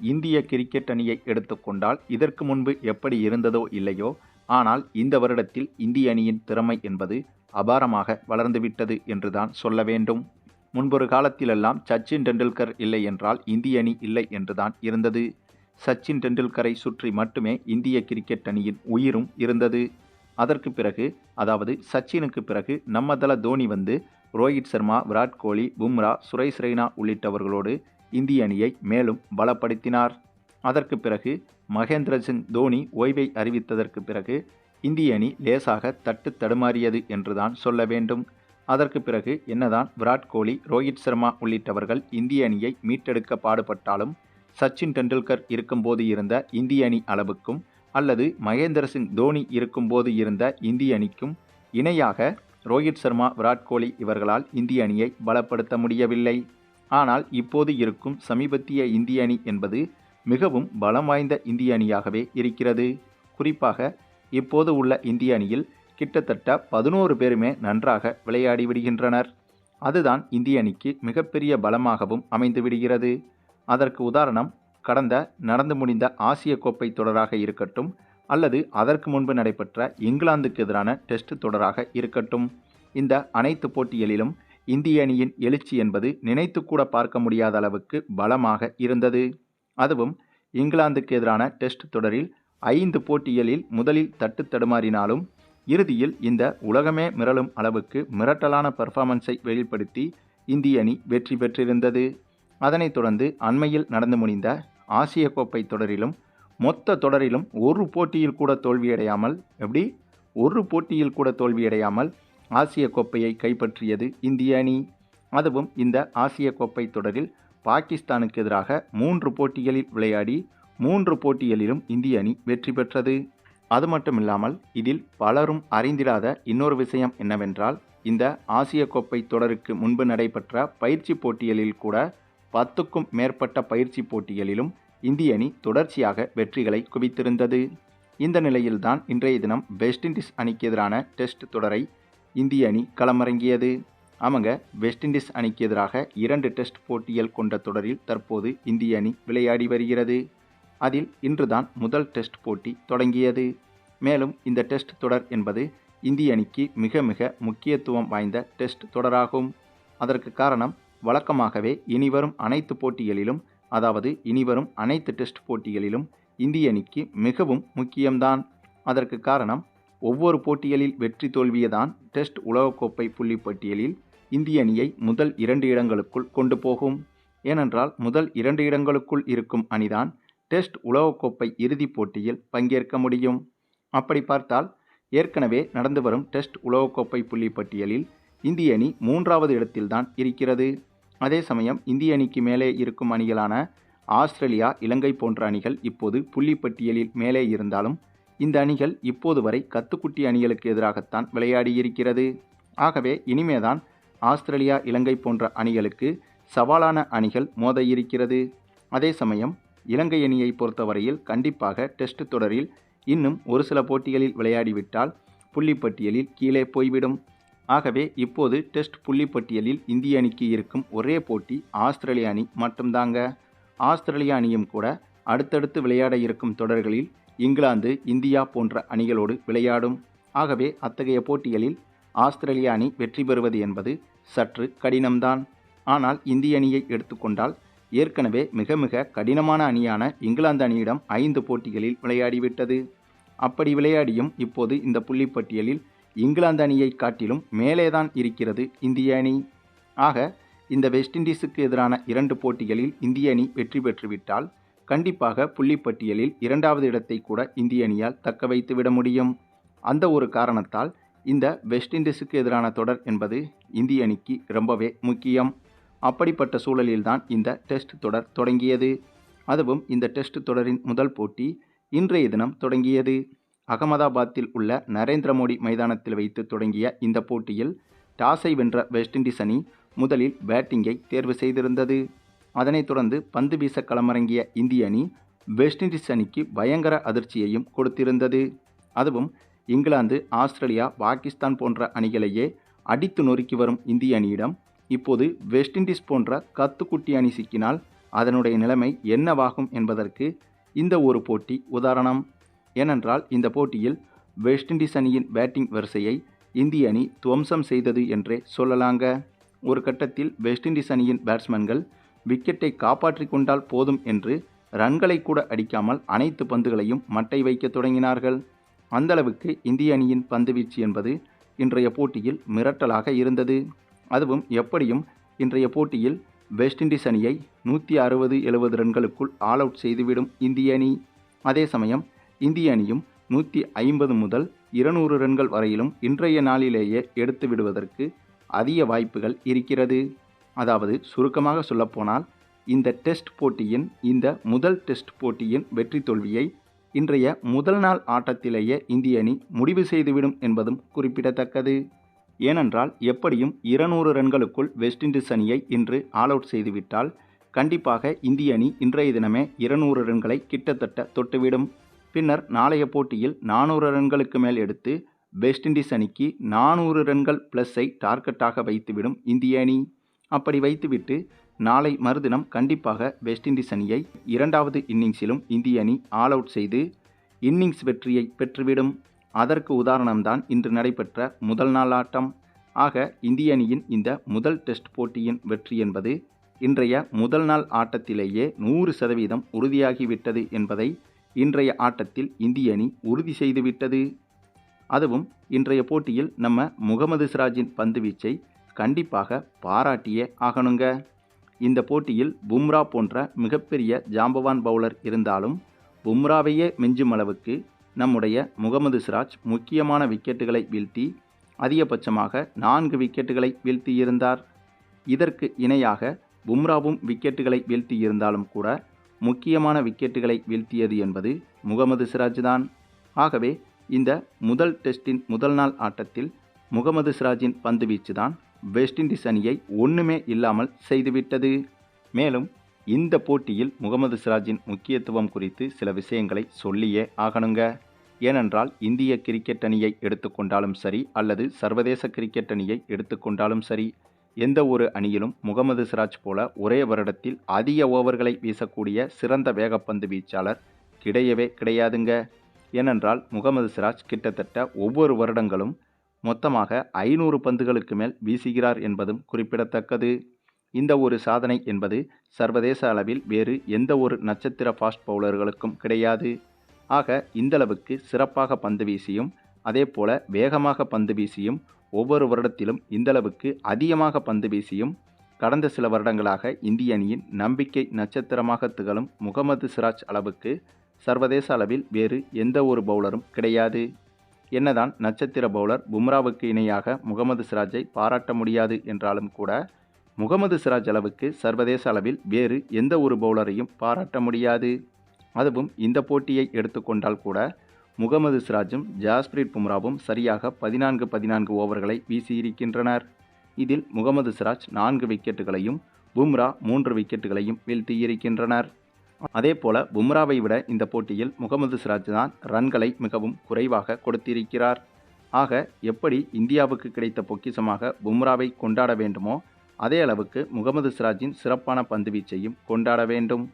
இந்திய கிரிக்கெட் அணியை எடுத்துக்கொண்டால் இதற்கு முன்பு எப்படி இருந்ததோ இல்லையோ ஆனால் இந்த வருடத்தில் இந்திய அணியின் திறமை என்பது அபாரமாக வளர்ந்துவிட்டது என்றுதான் சொல்ல வேண்டும். முன்பொரு காலத்திலெல்லாம் சச்சின் டெண்டுல்கர் இல்லை என்றால் இந்திய அணி இல்லை என்றுதான் இருந்தது. சச்சின் டெண்டுல்கரை சுற்றி மட்டுமே இந்திய கிரிக்கெட் அணியின் உயிரும் இருந்தது. அதற்கு பிறகு அதாவது சச்சினுக்கு பிறகு நம்ம தள தோனி வந்து ரோஹித் சர்மா விராட் கோலி பும்ரா சுரேஷ் ரெய்னா உள்ளிட்டவர்களோடு இந்திய அணியை மேலும் பலப்படுத்தினார். அதற்கு பிறகு மகேந்திர சிங் தோனி ஓய்வை அறிவித்ததற்கு பிறகு இந்திய அணி லேசாக தட்டு தடுமாறியது என்றுதான் சொல்ல வேண்டும். அதற்கு பிறகு என்னதான் விராட் கோலி ரோஹித் சர்மா உள்ளிட்டவர்கள் இந்திய அணியை மீட்டெடுக்க பாடுபட்டாலும் சச்சின் டெண்டுல்கர் இருக்கும்போது இருந்த இந்திய அணி அளவுக்கும் அல்லது மகேந்திர சிங் தோனி இருக்கும்போது இருந்த இந்திய அணிக்கும் இணையாக ரோஹித் சர்மா விராட் கோலி இவர்களால் இந்திய அணியை பலப்படுத்த முடியவில்லை. ஆனால் இப்போது இருக்கும் சமீபத்திய இந்திய அணி என்பது மிகவும் பலம் வாய்ந்த இந்திய அணியாகவே இருக்கிறது. குறிப்பாக இப்போது உள்ள இந்திய அணியில் கிட்டத்தட்ட பதினோரு பேருமே நன்றாக விளையாடி விடுகின்றனர். அதுதான் இந்திய அணிக்கு மிகப்பெரிய பலமாகவும் அமைந்து விடுகிறது. அதற்கு உதாரணம் கடந்த நடந்து முடிந்த ஆசிய கோப்பை தொடராக இருக்கட்டும் அல்லது அதற்கு முன்பு நடைபெற்ற இங்கிலாந்துக்கு எதிரான டெஸ்ட் தொடராக இருக்கட்டும். இந்த அனைத்து போட்டிகளிலும் இந்திய அணியின் எழுச்சி என்பது நினைத்து கூட பார்க்க முடியாத அளவுக்கு பலமாக இருந்தது. அதுவும் இங்கிலாந்துக்கு எதிரான டெஸ்ட் தொடரில் ஐந்து போட்டிகளில் முதலில் தட்டு தடுமாறினாலும் இறுதியில் இந்த உலகமே மிரளும் அளவுக்கு மிரட்டலான பெர்ஃபார்மன்ஸை வெளிப்படுத்தி இந்திய அணி வெற்றி பெற்றிருந்தது. அதனைத் தொடர்ந்து அண்மையில் நடந்து முடிந்த ஆசிய கோப்பை தொடரிலும் மொத்த தொடரிலும் ஒரு போட்டியில் கூட தோல்வியடையாமல் எப்படி? ஒரு போட்டியில் கூட தோல்வியடையாமல் ஆசிய கோப்பையை கைப்பற்றியது இந்திய அணி. அதுவும் இந்த ஆசிய கோப்பை தொடரில் பாகிஸ்தானுக்கு எதிராக மூன்று போட்டிகளில் விளையாடி மூன்று போட்டிகளிலும் இந்திய அணி வெற்றி பெற்றது. அது மட்டும் இல்லாமல் இதில் பலரும் அறிந்திடாத இன்னொரு விஷயம் என்னவென்றால் இந்த ஆசிய கோப்பை தொடருக்கு முன்பு நடைபெற்ற பயிற்சி போட்டிகளில் கூட பத்துக்கும் மேற்பட்ட பயிற்சி போட்டிகளிலும் இந்திய அணி தொடர்ச்சியாக வெற்றிகளை குவித்திருந்தது. இந்த நிலையில்தான் இன்றைய தினம் வெஸ்ட் இண்டீஸ் அணிக்கு எதிரான டெஸ்ட் தொடரை இந்திய அணி களமிறங்கியது. அவங்க வெஸ்ட் இண்டீஸ் அணிக்கு எதிராக இரண்டு டெஸ்ட் போட்டிகள் கொண்ட தொடரில் தற்போது இந்திய அணி விளையாடி வருகிறது. அதில் இன்றுதான் முதல் டெஸ்ட் போட்டி தொடங்கியது. மேலும் இந்த டெஸ்ட் தொடர் என்பது இந்திய அணிக்கு மிக மிக முக்கியத்துவம் வாய்ந்த டெஸ்ட் தொடராகும். அதற்கு காரணம் வழக்கமாகவே இனிவரும் அனைத்து போட்டிகளிலும் அதாவது இனிவரும் அனைத்து டெஸ்ட் போட்டிகளிலும் இந்திய அணிக்கு மிகவும் முக்கியம்தான். அதற்கு காரணம் ஒவ்வொரு போட்டிகளில் வெற்றி தோல்வியதான் டெஸ்ட் உலகக்கோப்பை புள்ளி பட்டியலில் இந்திய அணியை முதல் இரண்டு இடங்களுக்குள் கொண்டு போகும். ஏனென்றால் முதல் இரண்டு இடங்களுக்குள் இருக்கும் அணிதான் டெஸ்ட் உலகக்கோப்பை இறுதிப் போட்டியில் பங்கேற்க முடியும். அப்படி பார்த்தால் ஏற்கனவே நடந்து வரும் டெஸ்ட் உலகக்கோப்பை புள்ளி பட்டியலில் இந்திய அணி மூன்றாவது இடத்தில்தான் இருக்கிறது. அதே சமயம் இந்திய அணிக்கு மேலே இருக்கும் அணிகளான ஆஸ்திரேலியா இலங்கை போன்ற அணிகள் இப்போது புள்ளி பட்டியலில் மேலே இருந்தாலும் இந்த அணிகள் இப்போது வரை கத்துக்குட்டி அணிகளுக்கு எதிராகத்தான் விளையாடியிருக்கிறது. ஆகவே இனிமேதான் ஆஸ்திரேலியா இலங்கை போன்ற அணிகளுக்கு சவாலான அணிகள் மோத இருக்கிறது அதே சமயம் இலங்கை அணியை பொறுத்தவரையில் கண்டிப்பாக டெஸ்ட் தொடரில் இன்னும் ஒரு சில போட்டிகளில் விளையாடிவிட்டால் புள்ளிப்பட்டியலில் கீழே போய்விடும். ஆகவே இப்போது டெஸ்ட் புள்ளிப்பட்டியலில் இந்திய அணிக்கு இருக்கும் ஒரே போட்டி ஆஸ்திரேலிய அணி மட்டும்தாங்க. ஆஸ்திரேலிய அணியும் கூட அடுத்தடுத்து விளையாட இருக்கும் தொடர்களில் இங்கிலாந்து இந்தியா போன்ற அணிகளோடு விளையாடும். ஆகவே அத்தகைய போட்டிகளில் ஆஸ்திரேலிய அணி வெற்றி பெறுவது என்பது சற்று கடினம்தான். ஆனால் இந்திய அணியை எடுத்துக்கொண்டால் ஏற்கனவே மிக மிக கடினமான அணியான இங்கிலாந்து அணியிடம் ஐந்து போட்டிகளில் விளையாடிவிட்டது. அப்படி விளையாடியும் இப்போது இந்த புள்ளிப்பட்டியலில் இங்கிலாந்து அணியை காட்டிலும் மேலேதான் இருக்கிறது இந்திய அணி. ஆக இந்த வெஸ்ட் இண்டீஸுக்கு எதிரான இரண்டு போட்டிகளில் இந்திய அணி வெற்றி பெற்றுவிட்டால் கண்டிப்பாக புள்ளிப்பட்டியலில் இரண்டாவது இடத்தை கூட இந்திய அணியால் தக்க வைத்து விட முடியும். அந்த ஒரு காரணத்தால் இந்த வெஸ்ட் இண்டீஸுக்கு எதிரான தொடர் என்பது இந்திய அணிக்கு ரொம்பவே முக்கியம். அப்படிப்பட்ட சூழலில்தான் இந்த டெஸ்ட் தொடர் தொடங்கியது. அதுவும் இந்த டெஸ்ட் தொடரின் முதல் போட்டி இன்றைய தினம் தொடங்கியது. அகமதாபாத்தில் உள்ள நரேந்திர மோடி மைதானத்தில் வைத்து தொடங்கிய இந்த போட்டியில் டாஸை வென்ற வெஸ்ட் இண்டீஸ் அணி முதலில் பேட்டிங்கை தேர்வு செய்திருந்தது. அதனைத் தொடர்ந்து பந்து வீச களமிறங்கிய இந்திய அணி வெஸ்ட் இண்டீஸ் அணிக்கு பயங்கர அதிர்ச்சியையும் கொடுத்திருந்தது. அதுவும் இங்கிலாந்து ஆஸ்திரேலியா பாகிஸ்தான் போன்ற அணிகளையே அடித்து நொறுக்கி வரும் இந்திய அணியிடம் இப்போது வெஸ்ட் இண்டீஸ் போன்ற கத்துக்குட்டி அணி சிக்கினால் அதனுடைய நிலைமை என்னவாகும் என்பதற்கு இந்த ஒரு போட்டி உதாரணம். ஏனென்றால் இந்த போட்டியில் வெஸ்ட் இண்டீஸ் அணியின் பேட்டிங் வரிசையை இந்திய அணி துவம்சம் செய்தது என்றே சொல்லலாங்க. ஒரு கட்டத்தில் வெஸ்ட் இண்டீஸ் அணியின் பேட்ஸ்மேன்கள் விக்கெட்டை காப்பாற்றிக் கொண்டால் போதும் என்று ரன்களை கூட அடிக்காமல் அனைத்து பந்துகளையும் மட்டை வைக்க தொடங்கினார்கள். அந்தளவுக்கு இந்திய அணியின் பந்துவீச்சு என்பது இன்றைய போட்டியில் மிரட்டலாக இருந்தது. அதுவும் எப்படியும் இன்றைய போட்டியில் வெஸ்ட் இண்டீஸ் அணியை நூற்றி அறுபது எழுபது ரன்களுக்குள் ஆல் அவுட் செய்துவிடும் இந்திய அணி. அதே சமயம் இந்திய அணியும் நூற்றி ஐம்பது முதல் இருநூறு ரன்கள் வரையிலும் இன்றைய நாளிலேயே எடுத்து விடுவதற்கு அதிக வாய்ப்புகள் இருக்கிறது. அதாவது சுருக்கமாக சொல்லப்போனால் இந்த டெஸ்ட் போட்டியின் இந்த முதல் டெஸ்ட் போட்டியின் வெற்றி தோல்வியை இன்றைய முதல் நாள் ஆட்டத்திலேயே இந்திய அணி முடிவு செய்துவிடும் என்பதும் குறிப்பிடத்தக்கது. ஏனென்றால் எப்படியும் இருநூறு ரன்களுக்குள் வெஸ்ட் இண்டீஸ் அணியை இன்று ஆல் அவுட் செய்துவிட்டால் கண்டிப்பாக இந்திய அணி இன்றைய தினமே இருநூறு ரன்களை கிட்டத்தட்ட தொட்டுவிடும். பின்னர் நாளைய போட்டியில் நானூறு ரன்களுக்கு மேல் எடுத்து வெஸ்ட் இண்டீஸ் அணிக்கு நானூறு ரன்கள் ப்ளஸ்ஸை டார்கெட்டாக வைத்துவிடும் இந்திய அணி. அப்படி வைத்துவிட்டு நாளை மறுதினம் கண்டிப்பாக வெஸ்ட் இண்டீஸ் அணியை இரண்டாவது இன்னிங்ஸிலும் இந்திய அணி ஆல் அவுட் செய்து இன்னிங்ஸ் வெற்றியை பெற்றுவிடும். அதற்கு உதாரணம்தான் இன்று நடைபெற்ற முதல் நாள் ஆட்டம். ஆக இந்திய அணியின் இந்த முதல் டெஸ்ட் போட்டியின் வெற்றி என்பது இன்றைய முதல் நாள் ஆட்டத்திலேயே நூறு சதவீதம் உறுதியாகிவிட்டது என்பதை இன்றைய ஆட்டத்தில் இந்திய அணி உறுதி செய்துவிட்டது. அதுவும் இன்றைய போட்டியில் நம்ம முகமது சிராஜின் பந்துவீச்சை கண்டிப்பாக பாராட்டியே ஆகணுங்க. இந்த போட்டியில் பும்ரா போன்ற மிகப்பெரிய ஜாம்பவான் பவுலர் இருந்தாலும் பும்ராவையே மிஞ்சும் அளவுக்கு நம்முடைய முகமது சிராஜ் முக்கியமான விக்கெட்டுகளை வீழ்த்தி அதிகபட்சமாக நான்கு விக்கெட்டுகளை வீழ்த்தியிருந்தார். இதற்கு இணையாக பும்ராவும் விக்கெட்டுகளை வீழ்த்தியிருந்தாலும் கூட முக்கியமான விக்கெட்டுகளை வீழ்த்தியது என்பது முகமது சிராஜ் தான் ஆகவே இந்த முதல் டெஸ்டின் முதல் நாள் ஆட்டத்தில் முகமது சிராஜின் பந்துவீச்சு தான் வெஸ்ட் இண்டீஸ் அணியை ஒன்றுமே இல்லாமல் செய்துவிட்டது. மேலும் இந்த போட்டியில் முகமது சிராஜின் முக்கியத்துவம் குறித்து சில விஷயங்களை சொல்லியே ஆகணுங்க. ஏனென்றால் இந்திய கிரிக்கெட் அணியை எடுத்துக்கொண்டாலும் சரி அல்லது சர்வதேச கிரிக்கெட் அணியை எடுத்துக்கொண்டாலும் சரி எந்த ஒரு அணியிலும் முகமது சிராஜ் போல ஒரே வருடத்தில் அதிக ஓவர்களை வீசக்கூடிய சிறந்த வேகப்பந்து வீச்சாளர் கிடையவே கிடையாதுங்க. ஏனென்றால் முகமது சிராஜ் கிட்டத்தட்ட ஒவ்வொரு வருடங்களும் மொத்தமாக ஐநூறு பந்துகளுக்கு மேல் வீசுகிறார் என்பதும் குறிப்பிடத்தக்கது. இந்த ஒரு சாதனை என்பது சர்வதேச அளவில் வேறு எந்த ஒரு நட்சத்திர ஃபாஸ்ட் பவுலர்களுக்கும் கிடையாது. ஆக இந்தளவுக்கு சிறப்பாக பந்து வீசியும் அதே போல வேகமாக பந்து வீசியும் ஒவ்வொரு வருடத்திலும் இந்தளவுக்கு அதிகமாக பந்து வீசியும் கடந்த சில வருடங்களாக இந்திய அணியின் நம்பிக்கை நட்சத்திரமாக திகழும் முகமது சிராஜ் அளவுக்கு சர்வதேச அளவில் வேறு எந்த ஒரு பவுலரும் கிடையாது. என்னதான் நட்சத்திர பவுலர் பும்ராவுக்கு இணையாக முகமது சிராஜை பாராட்ட முடியாது என்றாலும் கூட முகமது சிராஜ் அளவுக்கு சர்வதேச அளவில் வேறு எந்த ஒரு பவுலரையும் பாராட்ட முடியாது. அதுவும் இந்த போட்டியை எடுத்துக்கொண்டால் கூட முகமது சிராஜும் ஜாஸ்பிரீத் பும்ராவும் சரியாக பதினான்கு பதினான்கு ஓவர்களை வீசியிருக்கின்றனர். இதில் முகமது சிராஜ் நான்கு விக்கெட்டுகளையும் பும்ரா மூன்று விக்கெட்டுகளையும் வீழ்த்தியிருக்கின்றனர். அதே போல பும்ராவை விட இந்த போட்டியில் முகமது சிராஜ் தான் ரன்களை மிகவும் குறைவாக கொடுத்திருக்கிறார். ஆக எப்படி இந்தியாவுக்கு கிடைத்த பொக்கிஷமாக பும்ராவை கொண்டாட வேண்டுமோ அதே அளவுக்கு முகமது சிராஜின் சிறப்பான பந்துவீச்சையும் கொண்டாட வேண்டும்.